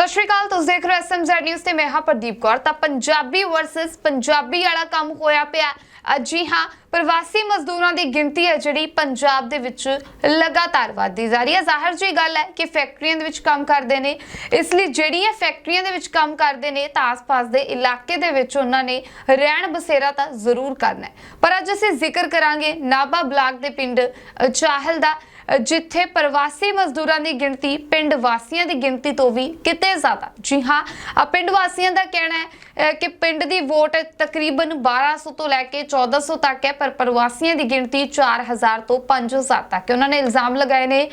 ਸਤਿ ਸ਼੍ਰੀ ਅਕਾਲ, ਤੁਸੀਂ ਦੇਖ ਰਹੇ ਹੋ ਐਸਐਮਜ਼ੈਡ ਨਿਊਜ਼ ਤੇ ਮੈਂ ਹਾਂ ਪ੍ਰਦੀਪ ਕੌਰ। ਤਾਂ ਪੰਜਾਬੀ ਵਰਸਸ ਪੰਜਾਬੀ ਵਾਲਾ ਕੰਮ ਹੋਇਆ ਪਿਆ। ਜੀ ਹਾਂ, ਪ੍ਰਵਾਸੀ ਮਜ਼ਦੂਰਾਂ ਦੀ ਗਿਣਤੀ ਹੈ ਜਿਹੜੀ ਪੰਜਾਬ ਦੇ ਵਿੱਚ ਲਗਾਤਾਰ ਵਧਦੀ ਜਾ ਰਹੀ ਹੈ। ਜ਼ਾਹਰ ਜੀ ਗੱਲ ਹੈ ਕਿ ਫੈਕਟਰੀਆਂ ਦੇ ਵਿੱਚ ਕੰਮ ਕਰਦੇ ਨੇ। ਇਸ ਲਈ ਜਿਹੜੀਆਂ ਫੈਕਟਰੀਆਂ ਦੇ ਵਿੱਚ ਕੰਮ ਕਰਦੇ ਨੇ, ਤਾਂ ਆਸ-ਪਾਸ ਦੇ ਇਲਾਕੇ ਦੇ ਵਿੱਚ ਉਹਨਾਂ ਨੇ ਰਹਿਣ ਬਸੇਰਾ ਤਾਂ ਜ਼ਰੂਰ ਕਰਨਾ ਹੈ। ਪਰ ਅੱਜ ਅਸੀਂ ਜ਼ਿਕਰ ਕਰਾਂਗੇ ਨਾਭਾ ਬਲਾਕ ਦੇ ਪਿੰਡ ਚਾਹਲ ਦਾ। ਜਿੱਥੇ ਪ੍ਰਵਾਸੀ ਮਜ਼ਦੂਰਾਂ ਦੀ ਗਿਣਤੀ ਪਿੰਡ ਵਾਸੀਆਂ ਦੀ ਗਿਣਤੀ ਤੋਂ ਵੀ ਕਿਤੇ ਜ਼ਿਆਦਾ। ਜੀ ਹਾਂ ਪਿੰਡ ਵਾਸੀਆਂ ਦਾ ਕਹਿਣਾ ਹੈ ਕਿ ਪਿੰਡ ਦੀ ਵੋਟ ਤਕਰੀਬਨ 1200 ਤੋਂ ਲੈ ਕੇ 1400 ਤੱਕ ਹੈ, ਪਰ ਪ੍ਰਵਾਸੀਆਂ ਦੀ ਗਿਣਤੀ 4000 ਤੋਂ 5000 ਤੱਕ ਹੈ। ਉਹਨਾਂ ਨੇ ਇਲਜ਼ਾਮ ਲਗਾਏ ਨੇ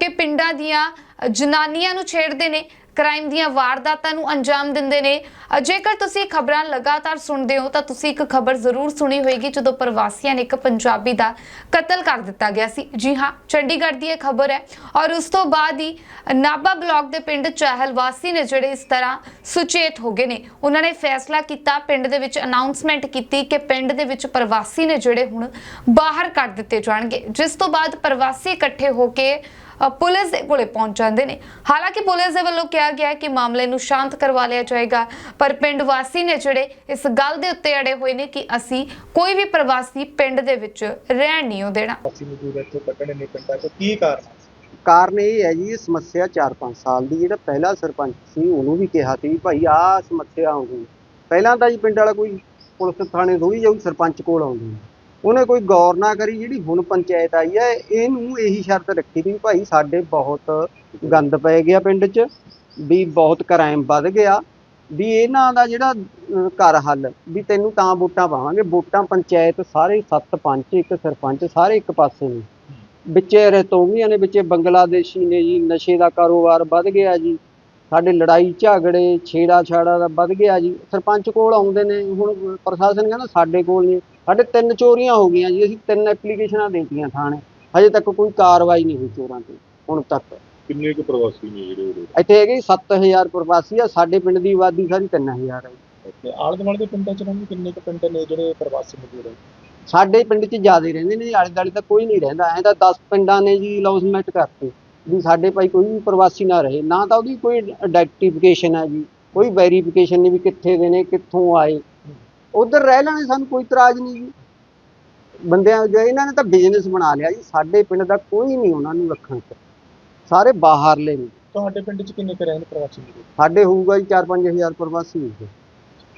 ਕਿ ਪਿੰਡਾਂ ਦੀਆਂ ਜਨਾਨੀਆਂ ਨੂੰ ਛੇੜਦੇ ਨੇ ਕ੍ਰਾਈਮ ਦੀਆਂ ਵਾਰਦਾਤਾਂ ਨੂੰ ਅੰਜਾਮ ਦਿੰਦੇ ਨੇ। ਜੇਕਰ ਤੁਸੀਂ ਖਬਰਾਂ ਲਗਾਤਾਰ ਸੁਣਦੇ ਹੋ, ਤਾਂ ਤੁਸੀਂ ਇੱਕ ਖਬਰ ਜ਼ਰੂਰ ਸੁਣੀ ਹੋਏਗੀ, ਜਦੋਂ ਪ੍ਰਵਾਸੀਆਂ ਨੇ ਇੱਕ ਪੰਜਾਬੀ ਦਾ ਕਤਲ ਕਰ ਦਿੱਤਾ ਗਿਆ ਸੀ। ਜੀ ਹਾਂ, ਚੰਡੀਗੜ੍ਹ ਦੀ ਇਹ ਖਬਰ ਹੈ। ਔਰ ਉਸ ਤੋਂ ਬਾਅਦ ਹੀ ਨਾਭਾ ਬਲਾਕ ਦੇ ਪਿੰਡ ਚਾਹਲ ਵਾਸੀ ਨੇ ਜਿਹੜੇ ਇਸ ਤਰ੍ਹਾਂ ਸੁਚੇਤ ਹੋ ਗਏ ਨੇ। ਉਹਨਾਂ ਨੇ ਫੈਸਲਾ ਕੀਤਾ, ਪਿੰਡ ਦੇ ਵਿੱਚ ਅਨਾਉਂਸਮੈਂਟ ਕੀਤੀ ਕਿ ਪਿੰਡ ਦੇ ਵਿੱਚ ਪ੍ਰਵਾਸੀ ਨੇ ਜਿਹੜੇ ਹੁਣ ਬਾਹਰ ਕੱਢ ਦਿੱਤੇ ਜਾਣਗੇ। ਜਿਸ ਤੋਂ ਬਾਅਦ ਪ੍ਰਵਾਸੀ ਇਕੱਠੇ ਹੋ ਕੇ ਪੁਲਿਸ ਦੇ ਕੋਲੇ ਪਹੁੰਚ ਜਾਂਦੇ ਨੇ ਹਾਲਾਂਕਿ ਪੁਲਿਸ ਦੇ ਵੱਲੋਂ ਕਿਹਾ ਗਿਆ ਹੈ ਕਿ ਮਾਮਲੇ ਨੂੰ ਸ਼ਾਂਤ ਕਰਵਾ ਲਿਆ ਜਾਏਗਾ ਪਰ ਪਿੰਡ ਵਾਸੀ ਨੇ ਜਿਹੜੇ ਇਸ ਗੱਲ ਦੇ ਉੱਤੇ ਅੜੇ ਹੋਏ ਨੇ ਕਿ ਅਸੀਂ ਕੋਈ ਵੀ ਪ੍ਰਵਾਸੀ ਪਿੰਡ ਦੇ ਵਿੱਚ ਰਹਿਣ ਨਹੀਂ ਦੇਣਾ ਅਸੀਂ ਮਜ਼ਦੂਰ ਇੱਥੋਂ ਕੱਢਣੇ ਨੇ ਪਿੰਡਾਂ ਚੋਂ ਕੀ ਕਾਰਨ ਹੈ? ਕਾਰਨ ਇਹ ਹੈ ਜੀ ਇਹ ਸਮੱਸਿਆ 4-5 ਸਾਲ ਦੀ ਜਿਹੜਾ ਪਹਿਲਾ ਸਰਪੰਚ ਸੀ ਉਹਨੂੰ ਵੀ ਕਿਹਾ ਸੀ ਵੀ ਭਾਈ ਆਹ ਸਮੱਸਿਆ ਆਉਂਦੀ ਪਹਿਲਾਂ ਤਾਂ ਜੀ ਪਿੰਡ ਵਾਲਾ ਕੋਈ ਪੁਲਿਸ ਥਾਣੇ ਥੋੜੀ ਜਾਊ ਸਰਪੰਚ ਕੋਲ ਆਉਂਦੀ ਹੈ। ਉਹਨੇ ਕੋਈ ਗੌਰ ਨਾ ਕਰੀ ਜਿਹੜੀ ਹੁਣ ਪੰਚਾਇਤ ਆਈ ਹੈ, ਇਹਨੂੰ ਇਹੀ ਸ਼ਰਤ ਰੱਖੀ ਵੀ ਭਾਈ ਸਾਡੇ ਬਹੁਤ ਗੰਦ ਪੈ ਗਿਆ ਪਿੰਡ 'ਚ, ਵੀ ਬਹੁਤ ਕ੍ਰਾਈਮ ਵੱਧ ਗਿਆ, ਵੀ ਇਹਨਾਂ ਦਾ ਜਿਹੜਾ ਘਰ ਹੱਲ, ਵੀ ਤੈਨੂੰ ਤਾਂ ਵੋਟਾਂ ਪਾਵਾਂਗੇ, ਵੋਟਾਂ ਪੰਚਾਇਤ ਸਾਰੇ ਸੱਤ ਪੰਚ ਇੱਕ ਸਰਪੰਚ ਸਾਰੇ ਇੱਕ ਪਾਸੇ ਨੇ। ਵਿੱਚੇ ਰਤੋਵੀਆਂ ਨੇ, ਵਿੱਚੇ ਬੰਗਲਾਦੇਸ਼ੀ ਨੇ ਜੀ, ਨਸ਼ੇ ਦਾ ਕਾਰੋਬਾਰ ਵੱਧ ਗਿਆ ਜੀ। ਸਾਡੇ ਲੜਾਈ ਝਗੜੇ ਛੇੜਾ ਛਾੜਾ ਦਾ ਵੱਧ ਗਿਆ ਜੀ। ਸਰਪੰਚ ਕੋਲ ਆਉਂਦੇ ਨੇ ਹੁਣ ਪ੍ਰਸ਼ਾਸਨ ਕਹਿੰਦਾ ਸਾਡੇ ਕੋਲ ਨਹੀਂ। ਸਾਡੇ ਤਿੰਨ ਚੋਰੀਆਂ ਹੋ ਗਈਆਂ ਜੀ ਅਸੀਂ ਤਿੰਨ ਐਪਲੀਕੇਸ਼ਨਾਂ ਦੇਤੀਆਂ ਥਾਣੇ। ਹਜੇ ਤੱਕ ਕੋਈ ਕਾਰਵਾਈ ਨਹੀਂ ਹੋਈ ਚੋਰਾਂ ਤੇ ਹੁਣ ਤੱਕ। ਕਿੰਨੇ ਕੁ ਪ੍ਰਵਾਸੀ ਨੇ ਜਿਹੜੇ ਇੱਥੇ ਹੈਗੇ 7000 ਪ੍ਰਵਾਸੀ ਆ ਸਾਡੇ ਪਿੰਡ ਦੀ ਆਬਾਦੀ ਸਾਰੀ 3000 ਹੈ। ਤੇ ਆਲੇ ਦੁਆਲੇ ਦੇ ਪਿੰਡਾਂ ਚ ਰਹਿੰਦੇ ਕਿੰਨੇ ਕੁ ਪਿੰਡ ਨੇ ਜਿਹੜੇ ਪ੍ਰਵਾਸੀ ਮਜ਼ਦੂਰ ਹੈ ਸਾਡੇ ਪਿੰਡ 'ਚ ਜ਼ਿਆਦਾ ਰਹਿੰਦੇ ਨੇ ਆਲੇ ਦੁਆਲੇ ਤਾਂ ਕੋਈ ਨਹੀਂ ਰਹਿੰਦਾ। ਐਂ ਤਾਂ 10 ਪਿੰਡਾਂ ਨੇ ਜੀ ਲੌਸਮੈਂਟ ਕਰਤੇ। ਵੀ ਸਾਡੇ ਭਾਈ ਕੋਈ ਵੀ ਪ੍ਰਵਾਸੀ ਨਾ ਰਹੇ ਨਾ ਤਾਂ ਉਹਦੀ ਕੋਈ ਆਈਡੈਂਟੀਫਿਕੇਸ਼ਨ ਹੈ ਜੀ ਕੋਈ ਵੈਰੀਫਿਕੇਸ਼ਨ ਨਹੀਂ ਵੀ ਕਿੱਥੇ ਦੇ ਨੇ ਕਿੱਥੋਂ ਆਏ। ਉਧਰ ਰਹਿ ਲੈਣੇ ਸਾਨੂੰ ਕੋਈ ਇਤਰਾਜ਼ ਨਹੀਂ ਜੀ। ਬੰਦਿਆਂ ਜੋ ਇਹਨਾਂ ਨੇ ਤਾਂ ਬਿਜ਼ਨਸ ਬਣਾ ਲਿਆ ਜੀ ਸਾਡੇ ਪਿੰਡ ਦਾ ਕੋਈ ਨਹੀਂ ਉਹਨਾਂ ਨੂੰ ਰੱਖਣ ਚ। ਸਾਰੇ ਬਾਹਰਲੇ ਨੇ। ਤੁਹਾਡੇ ਪਿੰਡ ਚ ਕਿੰਨੇ ਕੁ ਰਹਿੰਦੇ ਪ੍ਰਵਾਸੀ ਸਾਡੇ ਹੋਊਗਾ ਜੀ 4-5000 ਪ੍ਰਵਾਸੀ ਹੋਊਗੇ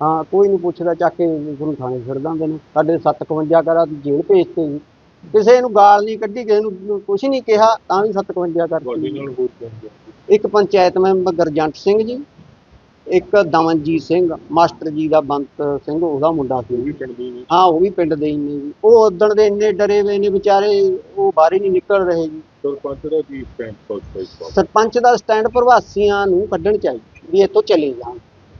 ਹਾਂ ਕੋਈ ਨਹੀਂ ਪੁੱਛਦਾ ਚੱਕ ਕੇ ਗੁਰੂ ਥਾਣੇ ਛੱਡ ਦਿੰਦੇ ਨੇ। ਸਾਡੇ 751 ਕਰਾ ਜੇਲ੍ਹ ਭੇਜਤੇ ਜੀ ਕਿਸੇ ਨੂੰ ਗਾਲ ਨਹੀਂ ਕੱਢੀ ਕਿਸੇ ਨੂੰ ਕੁਝ ਨਹੀਂ ਕਿਹਾ ਤਾਂ ਵੀ 751 ਤੁਹਾਡੇ ਕਰਤੀ ਨਾਲ ਹੋਰ ਕੌਣ ਗਿਆ ਇੱਕ ਪੰਚਾਇਤ ਮੈਂਬਰ ਗਰਜੰਟ ਸਿੰਘ ਜੀ ਇੱਕ ਦਮਨਜੀਤ ਸਿੰਘ ਮਾਸਟਰ ਜੀ ਦਾ ਬੰਤ ਸਿੰਘ ਉਹਦਾ ਮੁੰਡਾ ਸੀ। ਹਾਂ ਉਹ ਵੀ ਪਿੰਡ ਦੇ ਹੀ ਨੇ ਜੀ। ਉਹ ਉਦਣ ਦੇ ਇੰਨੇ ਡਰੇ ਹੋਏ ਨੇ ਵਿਚਾਰੇ ਉਹ ਬਾਹਰ ਹੀ ਨਹੀਂ ਨਿਕਲ ਰਹੇ ਜੀ। ਸਰਪੰਚ ਦਾ ਕੀ ਸਟੈਂਡ ਸਰਪੰਚ ਦਾ ਸਟੈਂਡ ਪ੍ਰਵਾਸੀਆਂ ਨੂੰ ਕੱਢਣ ਚਾਹੀਦਾ ਵੀ ਇੱਥੋਂ ਚਲੇ ਜਾਣ।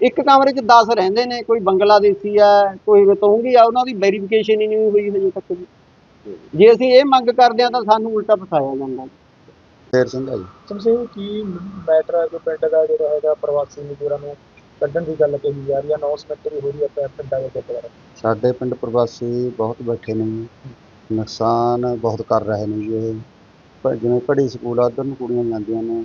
ਇੱਕ ਕਮਰੇ 'ਚ 10 ਰਹਿੰਦੇ ਨੇ ਕੋਈ ਬੰਗਲਾਦੇਸ਼ੀ ਆ ਕੋਈ ਰਤੋਂਗੀ ਆ ਉਹਨਾਂ ਦੀ ਵੈਰੀਫਿਕੇਸ਼ਨ ਹੀ ਨਹੀਂ ਹੋਈ ਹਜੇ ਤੱਕ ਜੀ ਜੇ ਅਸੀਂ ਇਹ ਮੰਗ ਕਰਦੇ ਆ ਤਾਂ ਸਾਨੂੰ ਉਲਟਾ ਫਸਾਇਆ ਜਾਂਦਾ ਫੇਰ ਸਿੰਘ ਜੀ। ਸਮਝੇ ਕੀ ਮੈਟਰ ਹੈ ਜੋ ਪਿੰਡ ਦਾ ਜਿਹੜਾ ਹੈਗਾ ਪ੍ਰਵਾਸੀ ਮਜ਼ਦੂਰਾਂ ਨੂੰ ਕੱਢਣ ਦੀ ਗੱਲ ਕਹੀ ਜਾ ਰਹੀ ਹੈ ਅਨਾਉਂਸਮੈਂਟ ਵੀ ਹੋ ਰਹੀ ਹੈ ਪਿੰਡਾਂ ਦੇ ਗੁਰਦੁਆਰਾ? ਸਾਡੇ ਪਿੰਡ ਪ੍ਰਵਾਸੀ ਬਹੁਤ ਬੈਠੇ ਨੇ ਨੁਕਸਾਨ ਬਹੁਤ ਕਰ ਰਹੇ ਨੇ ਜੀ ਇਹ। ਪਰ ਜਿਵੇਂ ਪੜ੍ਹੀ ਸਕੂਲ ਆ ਉੱਧਰ ਨੂੰ ਕੁੜੀਆਂ ਜਾਂਦੀਆਂ ਨੇ।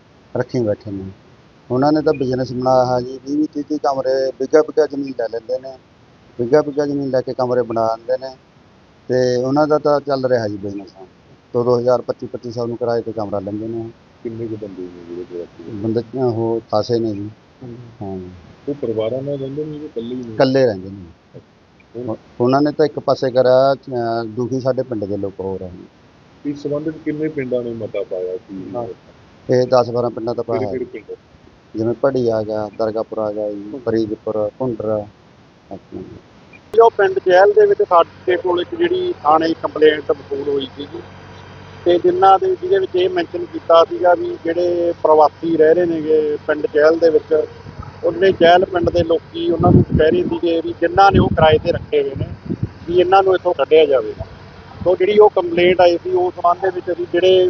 ਰੱਖੀ ਬੈਠੇ ਨੇ। ਉਹਨਾਂ ਨੇ ਤਾਂ ਬਿਜ਼ਨਸ ਬਣਾਇਆ ਹੈ ਜੀ ਵੀਹ ਵੀਹ ਤੀਹ ਤੀਹ ਕਮਰੇ ਬਿੱਗਾ ਬਿੱਗਾ ਜ਼ਮੀਨ ਲੈ ਲੈਂਦੇ ਨੇ। ਬਿੱਗਾ ਬਿੱਗਾ ਜ਼ਮੀਨ ਲੈ ਕੇ ਕਮਰੇ ਬਣਾ ਦਿੰਦੇ ਨੇ। ਤੇ ਉਹਨਾਂ ਦਾ ਤਾਂ ਚੱਲ ਰਿਹਾ ਜੀ ਬਿਜ਼ਨਸ ਪੱਚੀ ਪੱਚੀ ਸੌ ਨੂੰ ਕਿਰਾਏ ਤੇ ਕਮਰਾ ਲੈਂਦੇ ਨੇ। ਕਿੰਨੇ ਕੁ ਬੰਦੇ ਨੇ ਜਿਹੜੇ ਪ੍ਰਵਾਸੀ ਬੰਦੇ ਉਹ ਖਾਸੇ ਨੇ ਜੀ। ਹਾਂ। ਉਹ ਪਰਿਵਾਰਾਂ ਨਾਲ ਰਹਿੰਦੇ ਨੇ ਜਾਂ ਇਕੱਲੇ ਹੀ ਨੇ? ਇਕੱਲੇ ਰਹਿੰਦੇ ਨੇ। ਉਹ- ਉਹਨਾਂ ਨੇ ਤਾਂ ਇੱਕ ਪਾਸੇ ਕਰਿਆ ਦੁਖੀ ਸਾਡੇ ਪਿੰਡ ਦੇ ਲੋਕ ਹੋ ਰਹੇ ਨੇ ਇਸ ਸੰਬੰਧ ਵਿੱਚ ਕਿੰਨੇ ਪਿੰਡਾਂ ਨੇ ਮਤਾ ਪਾਇਆ ਸੀ ਇਹ 10 12 ਪਿੰਡਾਂ ਦਾ ਪਾਇਆ ਕਿਹੜੇ ਪਿੰਡ? ਜਿਵੇਂ ਪੜੀ ਆ ਗਿਆ ਦਰਗਾਪੁਰ ਆ ਗਿਆ ਜੀ ਫਰੀਦਪੁਰ ਭੁੰਡਰ ਆਪਣਾ ਜੋ ਪਿੰਡ ਜੈਲ ਦੇ ਵਿੱਚ ਸਾਡੇ ਕੋਲ ਇੱਕ ਜਿਹੜੀ ਥਾਣੇ ਕੰਪਲੇਂਟ ਵਸੂਲ ਹੋਈ ਸੀਗੀ ਤੇ ਜਿਨ੍ਹਾਂ ਦੇ ਜਿਹਦੇ ਵਿੱਚ ਇਹ ਮੈਂਸ਼ਨ ਕੀਤਾ ਸੀਗਾ ਵੀ ਜਿਹੜੇ ਪ੍ਰਵਾਸੀ ਰਹਿ ਰਹੇ ਨੇਗੇ ਪਿੰਡ ਜੈਲ ਦੇ ਵਿੱਚ ਉਹਨੇ ਜੈਲ ਪਿੰਡ ਦੇ ਲੋਕੀ ਉਹਨਾਂ ਨੂੰ ਕਹਿ ਰਹੇ ਸੀਗੇ ਵੀ ਜਿਨ੍ਹਾਂ ਨੇ ਉਹ ਕਿਰਾਏ ਤੇ ਰੱਖੇ ਹੋਏ ਨੇ ਵੀ ਇਹਨਾਂ ਨੂੰ ਇੱਥੋਂ ਕੱਢਿਆ ਜਾਵੇ। ਤੋਂ ਜਿਹੜੀ ਉਹ ਕੰਪਲੇਂਟ ਆਈ ਸੀ ਉਸ ਸੰਬੰਧ ਦੇ ਵਿੱਚ ਅਸੀਂ ਜਿਹੜੇ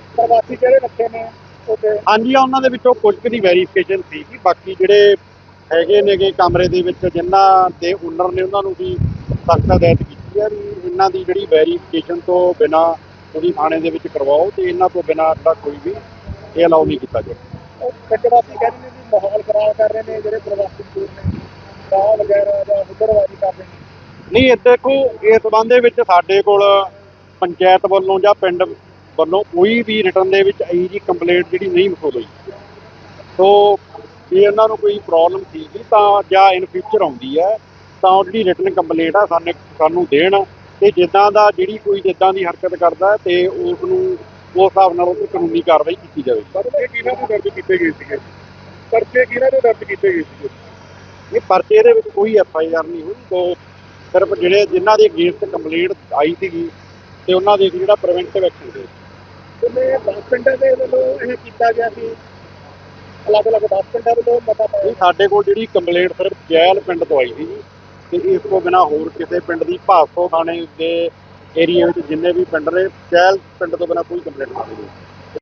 ਪ੍ਰਵਾਸੀ ਜਿਹੜੇ ਰੱਖੇ ਨੇ ਉਹਦੇ? ਹਾਂਜੀ ਉਹਨਾਂ ਦੇ ਵਿੱਚੋਂ ਕੁਝ ਕੁ ਦੀ ਵੈਰੀਫਿਕੇਸ਼ਨ ਸੀ ਕਿ ਬਾਕੀ ਜਿਹੜੇ ਹੈਗੇ ਨੇਗੇ ਕਮਰੇ ਦੇ ਵਿੱਚ ਜਿਨ੍ਹਾਂ ਦੇ ਓਨਰ ਨੇ ਉਹਨਾਂ ਨੂੰ ਵੀ ਸਖਤ ਹਦਾਇਤ ਕੀਤੀ ਹੈ ਵੀ ਇਹਨਾਂ ਦੀ ਜਿਹੜੀ ਵੈਰੀਫਿਕੇਸ਼ਨ ਤੋਂ ਬਿਨਾ ਤੁਸੀਂ ਥਾਣੇ ਦੇ ਵਿੱਚ ਕਰਵਾਓ ਤੇ ਇਹਨਾਂ ਤੋਂ ਬਿਨਾ ਜਿਹੜਾ ਕੋਈ ਵੀ ਇਹ ਅਲਾਉ ਨਹੀਂ ਕੀਤਾ ਉਹ ਪ੍ਰਵਾਸੀ ਕਹਿੰਦੇ ਨੇ ਵੀ ਮਾਹੌਲ ਖਰਾਬ ਕਰ ਰਹੇ ਨੇ ਜਿਹੜੇ ਪ੍ਰਵਾਸੀ ਦੂਰ ਨੇ ਸ਼ਰਾਬ ਵਗੈਰਾ ਜਾਂ ਹੁਦਰਵਾਜੀ ਕਰ ਰਹੇ ਨੇ। ਨਹੀਂ ਇਹ ਦੇਖੋ ਇਸ ਸੰਬੰਧ ਦੇ ਵਿੱਚ ਸਾਡੇ ਕੋਲ ਪੰਚਾਇਤ ਵੱਲੋਂ ਜਾਂ ਪਿੰਡ ਵੱਲੋਂ ਕੋਈ ਵੀ ਰਿਟਰਨ ਦੇ ਵਿੱਚ ਇਹੀ ਜੀ ਕੰਪਲੇਂਟ ਜਿਹੜੀ ਨਹੀਂ ਮਸੂਲ ਹੋਈ ਸੋ ਜੇ ਇਹਨਾਂ ਨੂੰ ਕੋਈ ਪ੍ਰੋਬਲਮ ਸੀਗੀ ਤਾਂ ਜਾਂ ਇਨ ਫਿਊਚਰ ਆਉਂਦੀ ਹੈ ਤਾਂ ਉਹ ਜਿਹੜੀ ਰਿਟਰਨ ਕੰਪਲੇਂਟ ਆ ਸਾਨੂੰ ਸਾਨੂੰ ਦੇਣ ਤੇ ਜਿੱਦਾਂ ਦਾ ਜਿਹੜੀ ਕੋਈ ਜਿੱਦਾਂ ਦੀ ਹਰਕਤ ਕਰਦਾ ਤੇ ਉਸ ਨੂੰ ਉਸ ਹਿਸਾਬ ਨਾਲ ਉਹ ਕਾਨੂੰਨੀ ਕਾਰਵਾਈ ਕੀਤੀ ਜਾਵੇ ਪਰ ਇਹ ਕਿਹਨਾਂ ਤੋਂ ਦਰਜ ਕੀਤੇ ਗਏ ਸੀਗੇ? ਪਰਚੇ ਕਿਹਨਾਂ ਤੋਂ ਦਰਜ ਕੀਤੇ ਗਏ ਸੀਗੇ? ਇਹ ਪਰਚੇ ਦੇ ਵਿੱਚ ਕੋਈ ਐਫ ਆਈ ਆਰ ਨਹੀਂ ਹੋਈ ਤੋਂ ਸਿਰਫ ਜਿਹੜੇ ਜਿਨ੍ਹਾਂ ਦੇ ਅਗੇਂਸਟ ਕੰਪਲੇਂਟ ਆਈ ਸੀਗੀ ਤੇ ਉਹਨਾਂ ਦੇ ਜਿਹੜਾ ਪ੍ਰੀਵੈਂਟਿਵ ਐਕਸ਼ਨ ਦੇ ਜਿਵੇਂ 10 ਪਿੰਡਾਂ ਦੇ ਵੱਲੋਂ ਇਹ ਕੀਤਾ ਗਿਆ ਸੀ। ਅਲੱਗ-ਅਲੱਗ 10 ਪਿੰਡਾਂ ਵੱਲੋਂ ਪਤਾ ਪਾਇਆ। ਸਾਡੇ ਕੋਲ ਜਿਹੜੀ ਕੰਪਲੇਂਟ ਸਿਰਫ ਜੈਲ ਪਿੰਡ ਤੋਂ ਆਈ ਸੀ ਜੀ, ਤੇ ਇਸ ਤੋਂ ਬਿਨਾ ਹੋਰ ਕਿਸੇ ਪਿੰਡ ਦੀ ਭਾਸੋ ਥਾਣੇ ਦੇ ਏਰੀਆ ਵਿੱਚ ਜਿੰਨੇ ਵੀ ਪਿੰਡ ਨੇ, ਜੈਲ ਪਿੰਡ ਤੋਂ ਬਿਨਾ ਕੋਈ ਕੰਪਲੇਂਟ ਨਹੀਂ ਆਈ।